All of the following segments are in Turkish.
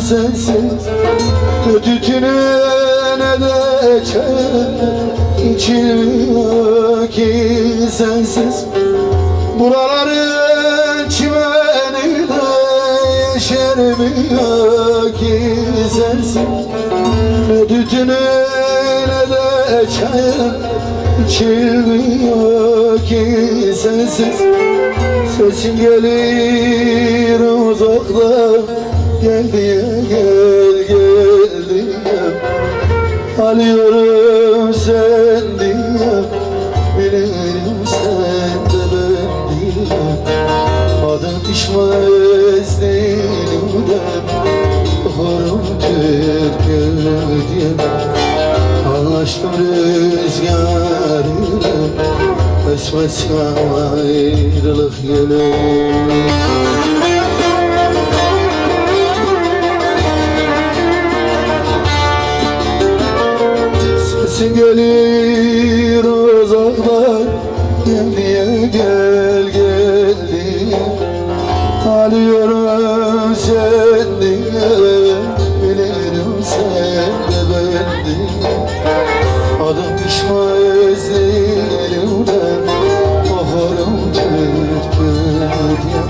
ki sensiz Tütünü ne de çay içilmiyor ki sensiz. Buraların çimeninde yeşermiyor ki sensiz. Ne tütünü ne de çay içilmiyor ki sensiz. Sesin gelir uzaktan Gel diye gel gel diye Alıyorum sen diye Bilirim sen de ben diye Adım pişmez dilimden Horum Türk'ü diye Anlaştım rüzgarıyla Esmez ayrılık gelir Sesin gelir uzaktan Gel diye gel gel diye. Alıyorum sen diye Bilirim sen de ben Adım pişmez dilimden Baharım Türk'ü diye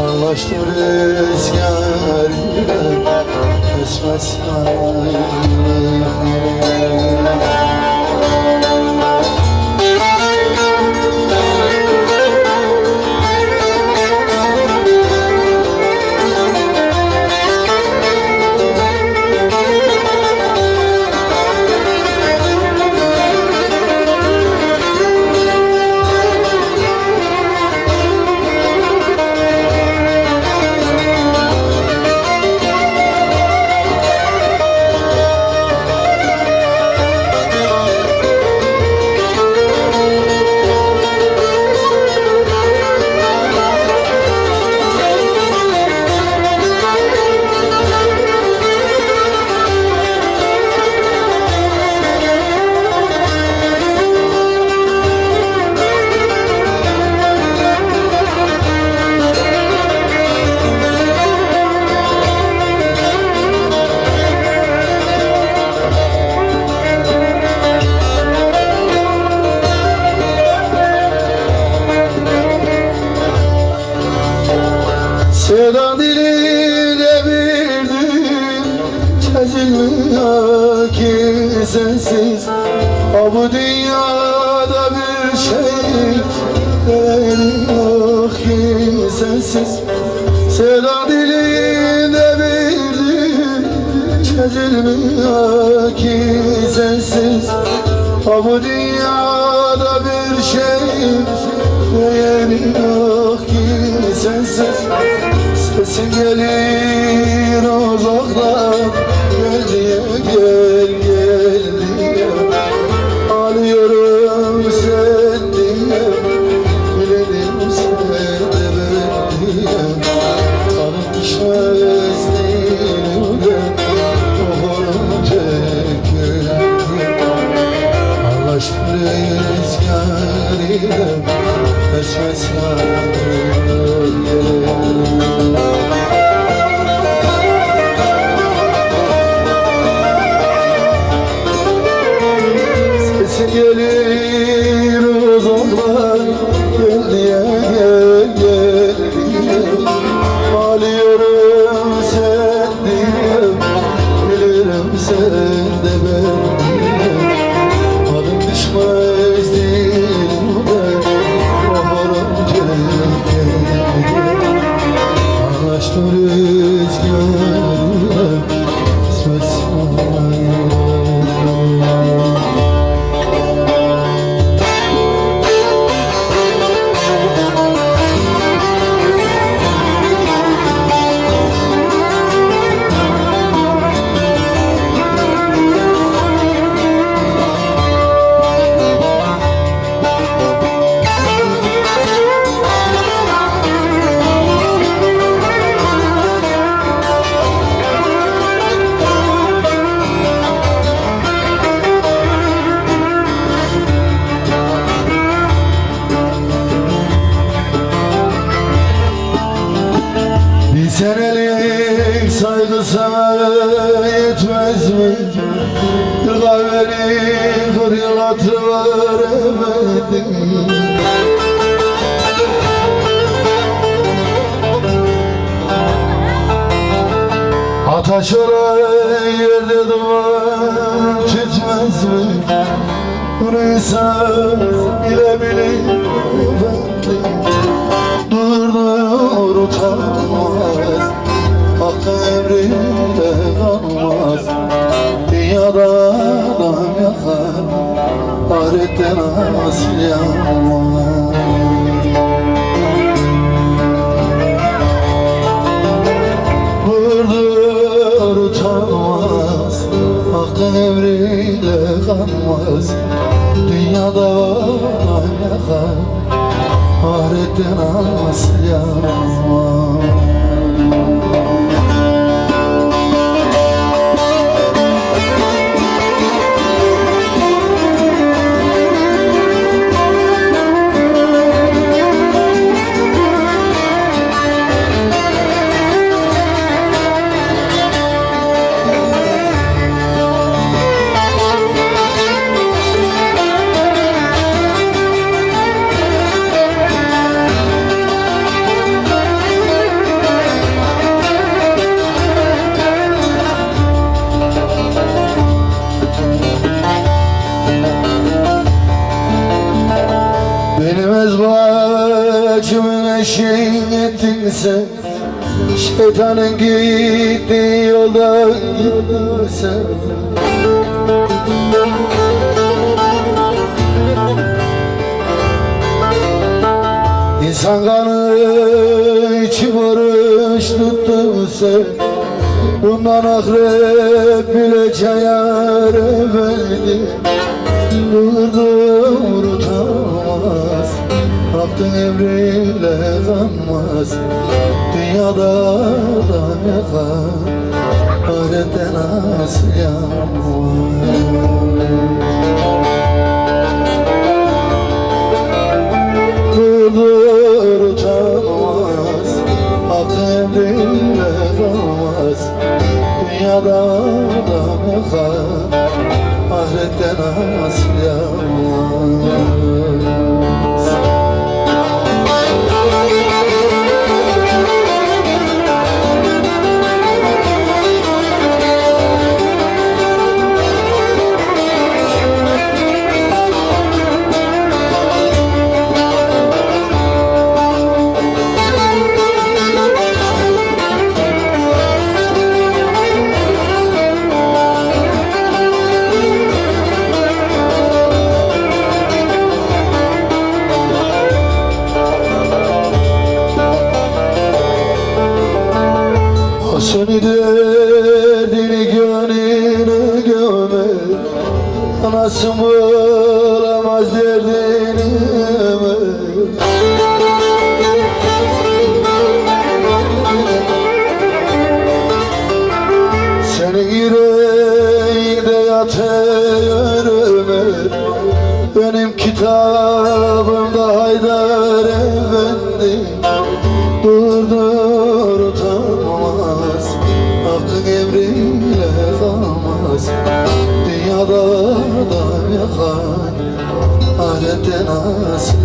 Anlaştım rüzgarıyla Esmez ayrılık ki Ha bu dünyada bir şey Değeri yok ki sensiz. Sevda diline bildim Çözülmüyor ki sensiz. Ha bu dünyada bir şey Değeri yok ki sensiz. Sesin gelir uzaktan Gel gel diye. Alıyorum sen diye. Bilelim sen de ben diye. Tekir diye Anlaştım rüzgarıyla var efendim Ataş olan yerde duman tütmez mi? Bunu insan bilebilir efendim Dur dur Vurdur utanmaz Hakkın emriyle kanmaz. Dünyada var yakar Ahirette nasıl yanmaz sen Şeytanın gittiği yoldan gittin sen İnsan kanı içi barış tuttun sen Bundan akrep bile çayar efendim Durdur Hakkın emriyle kanmaz Dünyada adam yakar Ahirette nasıl Anası bulamaz derdini Senin yüreğinde yatıyor Benim kitabımda Haydar Efendi Ahirette nasıl